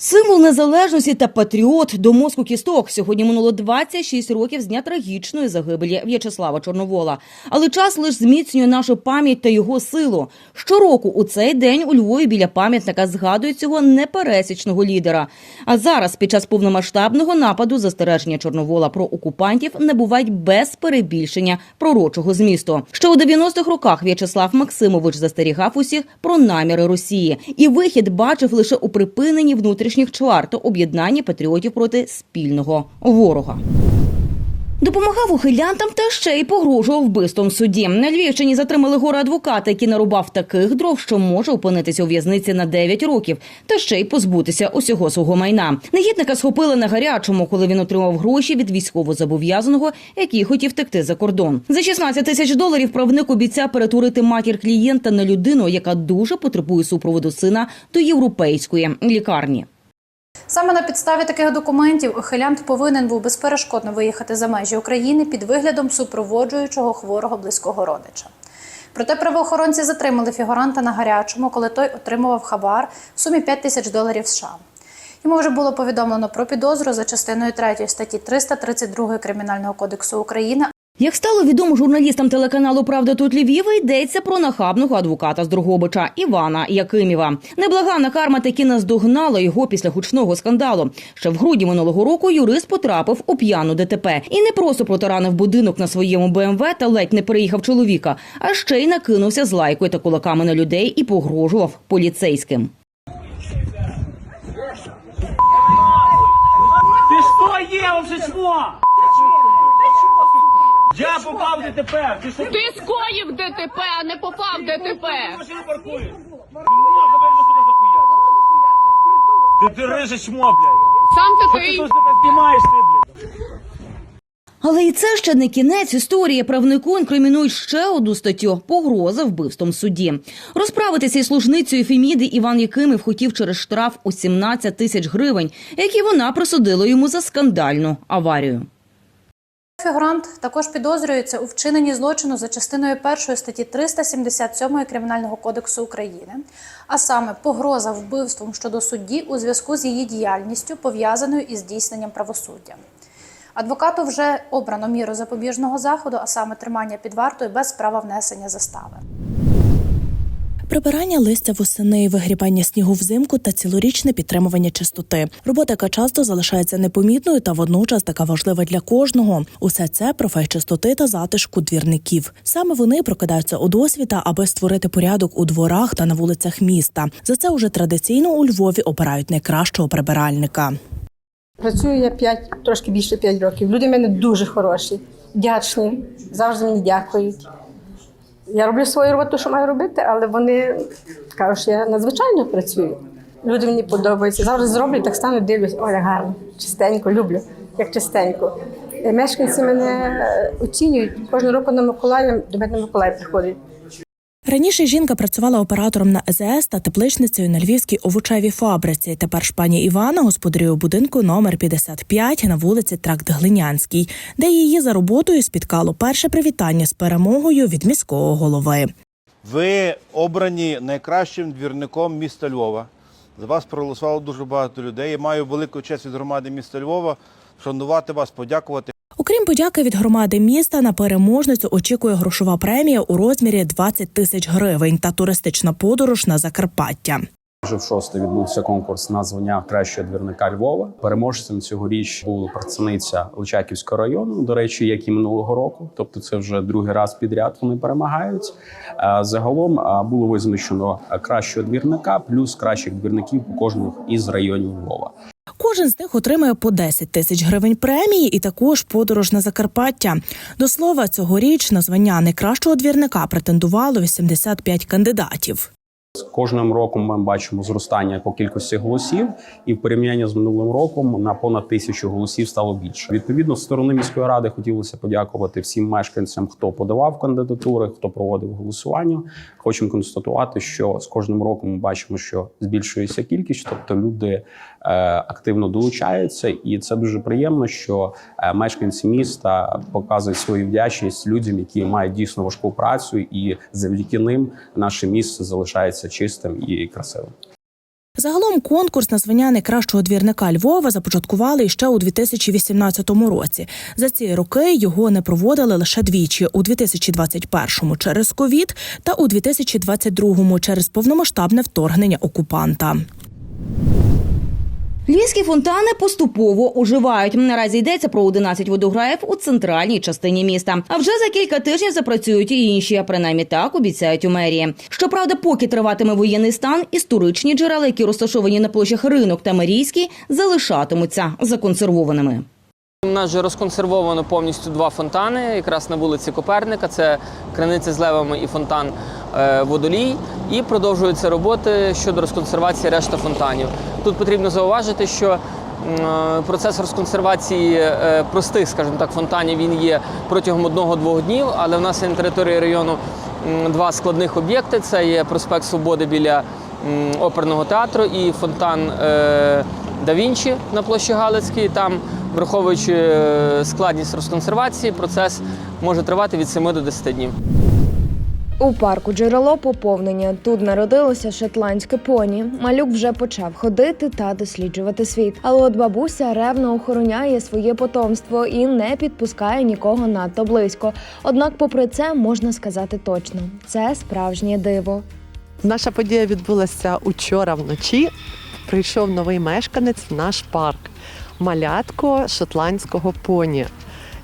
Символ незалежності та патріот до мозку кісток. Сьогодні минуло 26 років з дня трагічної загибелі В'ячеслава Чорновола. Але час лише зміцнює нашу пам'ять та його силу. Щороку у цей день у Львові біля пам'ятника згадують цього непересічного лідера. А зараз, під час повномасштабного нападу, застереження Чорновола про окупантів не бувають без перебільшення пророчого змісту. Ще у 90-х роках В'ячеслав Максимович застерігав усіх про наміри Росії, і вихід бачив лише у припиненні внутрішніх чвар та об'єднанні патріотів проти спільного ворога. Допомагав ухилянтам та ще й погрожував вбивством суді. На Львівщині затримали гора адвоката, який нарубав таких дров, що може опинитися у в'язниці на 9 років, та ще й позбутися усього свого майна. Негідника схопили на гарячому, коли він отримав гроші від військовозобов'язаного, який хотів втекти за кордон. За 16 тисяч доларів правник обіцяв перетворити матір клієнта на людину, яка дуже потребує супроводу сина до європейської лікарні. Саме на підставі таких документів ухилянт повинен був безперешкодно виїхати за межі України під виглядом супроводжуючого хворого близького родича. Проте правоохоронці затримали фігуранта на гарячому, коли той отримував хабар в сумі 5 тисяч доларів США. Йому вже було повідомлено про підозру за частиною 3 статті 332 Кримінального кодексу України, Як стало відомо журналістам телеканалу Правда тут Львів, йдеться про нахабного адвоката з Дрогобича Івана Якимєва. Неблагана карма таки наздогнала його після гучного скандалу. Ще в грудні минулого року юрист потрапив у п'яну ДТП і не просто протаранив будинок на своєму БМВ та ледь не переїхав чоловіка, а ще й накинувся з лайкою та кулаками на людей і погрожував поліцейським. Ти що є вже чмо? Я попав в ДТП. Ти що? Ти скоїв ДТП, а не попав в ДТП. машину паркуєш? Не можна мене сука захуяти. Ти, ти риже чмо, блядь. Сам Ти такий. що сука знімаєш ти, блядь? Але і це ще не кінець історії. Правнику інкримінують ще одну статтю погроза вбивством в суді. Розправитися із служницею Феміди Іван Якимів хотів через штраф у 17 тисяч гривень, які вона присудила йому за скандальну аварію. Фігурант також підозрюється у вчиненні злочину за частиною 1 статті 377 Кримінального кодексу України, а саме погроза вбивством щодо судді у зв'язку з її діяльністю, пов'язаною із здійсненням правосуддя. Адвокату вже обрано міру запобіжного заходу, а саме тримання під вартою без права внесення застави. Прибирання листя восени, вигрібання снігу взимку та цілорічне підтримування чистоти. Робота, яка часто залишається непомітною та водночас така важлива для кожного. Усе це профей чистоти та затишку двірників. Саме вони прокидаються у досвіта, аби створити порядок у дворах та на вулицях міста. За це уже традиційно у Львові обирають найкращого прибиральника. Працюю я 5, трошки більше 5 років. Люди в мене дуже хороші, вдячні, завжди мені дякують. Я роблю свою роботу, що маю робити, але вони кажуть, що я надзвичайно працюю. Люди мені подобаються. Завжди зроблю, так стану, дивлюсь, ой, гарно, чистенько, люблю, як чистенько. Мешканці мене е, оцінюють. Кожного року на Миколаїв, до мене Миколаїв приходить. Раніше жінка працювала оператором на ЕЗС та тепличницею на львівській овочевій фабриці. Тепер ж пані Івана господарює у будинку номер 55 на вулиці Тракт Глинянський, де її за роботою спіткало перше привітання з перемогою від міського голови. Ви обрані найкращим двірником міста Львова. За вас проголосувало дуже багато людей. Я маю велику честь від громади міста Львова шанувати вас, подякувати. Подяки від громади міста, на переможницю очікує грошова премія у розмірі 20 тисяч гривень та туристична подорож на Закарпаття. Вже в шосте відбувся конкурс на звання кращого двірника Львова. Переможцем цьогоріч була працівниця Личаківського району. До речі, як і минулого року. Тобто, це вже другий раз підряд вони перемагають. Е, Загалом е, було визначено кращого двірника плюс кращих двірників у кожному із районів Львова. Кожен з них отримає по 10 тисяч гривень премії і також подорож на Закарпаття. До слова, цьогоріч на звання найкращого двірника претендувало 85 кандидатів. З кожним роком ми бачимо зростання по кількості голосів, і в порівнянні з минулим роком на понад тисячу голосів стало більше. Відповідно, з сторони міської ради хотілося подякувати всім мешканцям, хто подавав кандидатури, хто проводив голосування. Хочемо констатувати, що з кожним роком ми бачимо, що збільшується кількість, тобто люди активно долучаються, і це дуже приємно, що е, мешканці міста показують свою вдячність людям, які мають дійсно важку працю, і завдяки ним наше місце залишається чистим і красивим. Загалом конкурс на звання найкращого двірника Львова започаткували ще у 2018 році. За ці роки його не проводили лише двічі у 2021 через ковід та у 2022 через повномасштабне вторгнення окупанта. Львівські фонтани поступово оживають. Наразі йдеться про 11 водограїв у центральній частині міста. А вже за кілька тижнів запрацюють і інші, а принаймні так обіцяють у мерії. Щоправда, поки триватиме воєнний стан, історичні джерела, які розташовані на площах ринок та Марійський, залишатимуться законсервованими. У нас вже розконсервовано повністю два фонтани, якраз на вулиці Коперника. Це криниця з левами і фонтан Водолій. І продовжуються роботи щодо розконсервації решти фонтанів. Тут потрібно зауважити, що е, процес розконсервації е, простих, скажімо так, фонтанів він є протягом одного-двох днів, але в нас є на території району два складних об'єкти: це є проспект Свободи біля оперного театру і фонтан е, Да Вінчі на площі Галицькій. Там, враховуючи е, складність розконсервації, процес може тривати від 7 до 10 днів. У парку джерело поповнення. Тут народилося шотландське поні. Малюк вже почав ходити та досліджувати світ. Але от бабуся ревно охороняє своє потомство і не підпускає нікого надто близько. Однак, попри це, можна сказати точно: це справжнє диво. Наша подія відбулася учора вночі. Прийшов новий мешканець в наш парк малятко шотландського поні.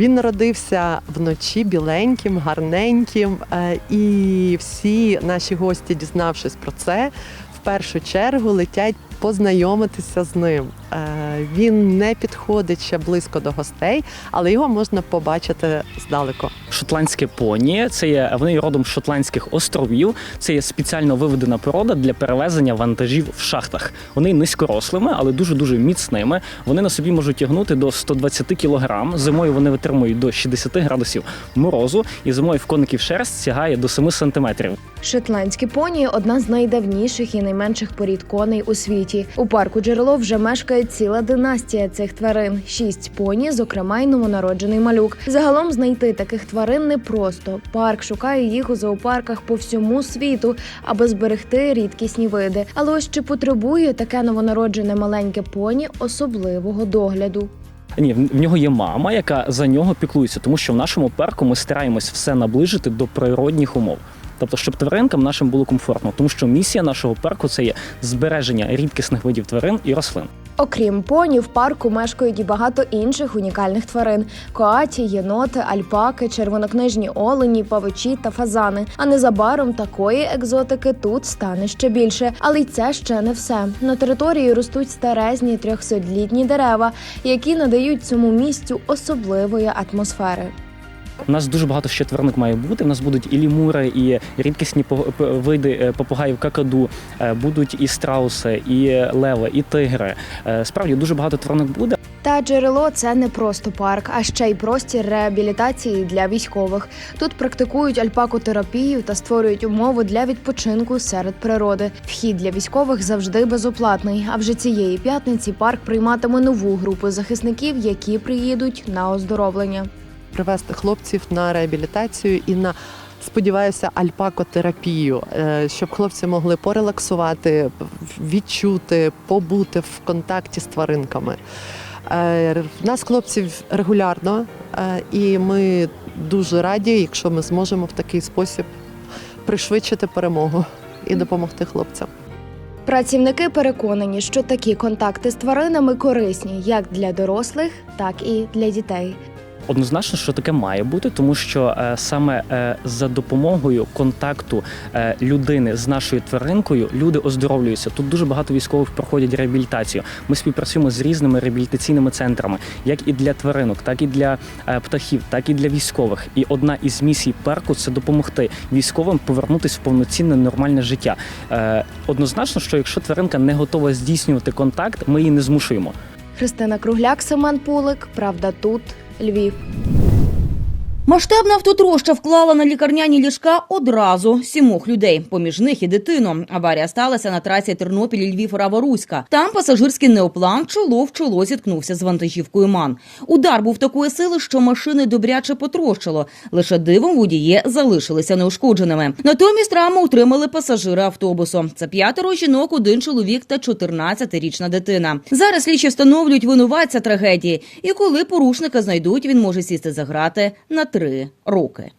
Він народився вночі біленьким, гарненьким, е, і всі наші гості, дізнавшись про це, в першу чергу летять познайомитися з ним. Е, Він не підходить ще близько до гостей, але його можна побачити здалеку. Шотландське поні це є вони є родом з шотландських островів. Це є спеціально виведена порода для перевезення вантажів в шахтах. Вони низькорослими, але дуже дуже міцними. Вони на собі можуть тягнути до 120 кг. Зимою вони витримують до 60 градусів морозу, і зимою в коників шерсть сягає до 7 сантиметрів. Шотландські поні одна з найдавніших і найменших порід коней у світі. У парку джерело вже мешкає ціла династія цих тварин. Шість поні, зокрема й новонароджений малюк. Загалом знайти таких тварин непросто. Парк шукає їх у зоопарках по всьому світу, аби зберегти рідкісні види. Але ось чи потребує таке новонароджене маленьке поні особливого догляду? Ні, в в нього є мама, яка за нього піклується, тому що в нашому парку ми стараємось все наближити до природних умов. Тобто, щоб тваринкам нашим було комфортно, тому що місія нашого парку це є збереження рідкісних видів тварин і рослин. Окрім поні, в парку мешкають і багато інших унікальних тварин: коаті, єноти, альпаки, червонокнижні олені, павичі та фазани. А незабаром такої екзотики тут стане ще більше. Але й це ще не все. На території ростуть старезні трьохсотлітні дерева, які надають цьому місцю особливої атмосфери. У нас дуже багато ще тваринок має бути. У нас будуть і лімури, і рідкісні види е, попугаїв какаду, е, будуть і страуси, і леви, і тигри. Е, Справді дуже багато тваринок буде. Та джерело це не просто парк, а ще й простір реабілітації для військових. Тут практикують альпакотерапію та створюють умови для відпочинку серед природи. Вхід для військових завжди безоплатний. А вже цієї п'ятниці парк прийматиме нову групу захисників, які приїдуть на оздоровлення. Привести хлопців на реабілітацію і на сподіваюся альпакотерапію, е, щоб хлопці могли порелаксувати, відчути, побути в контакті з тваринками. Е, В нас хлопців регулярно, е, і ми дуже раді, якщо ми зможемо в такий спосіб пришвидшити перемогу і допомогти хлопцям. Працівники переконані, що такі контакти з тваринами корисні як для дорослих, так і для дітей. Однозначно, що таке має бути, тому що е, саме е, за допомогою контакту е, людини з нашою тваринкою люди оздоровлюються. Тут дуже багато військових проходять реабілітацію. Ми співпрацюємо з різними реабілітаційними центрами, як і для тваринок, так і для птахів, так і для військових. І одна із місій парку це допомогти військовим повернутися в повноцінне нормальне життя. Однозначно, що якщо тваринка не готова здійснювати контакт, ми її не змушуємо. Христина Кругляк, Семен Пулик. Правда, тут Львів. Масштабна автотроща вклала на лікарняні ліжка одразу сімох людей, поміж них і дитину. Аварія сталася на трасі Тернопіль Львів Рава-Руська. Там пасажирський неоплан чоло в чоло зіткнувся з вантажівкою МАН. Удар був такої сили, що машини добряче потрощило. Лише дивом водії залишилися неушкодженими. Натомість травму отримали пасажири автобусу. Це п'ятеро жінок, один чоловік та 14-річна дитина. Зараз слідчі встановлюють винуватця трагедії, і коли порушника знайдуть, він може сісти за грати на три роки.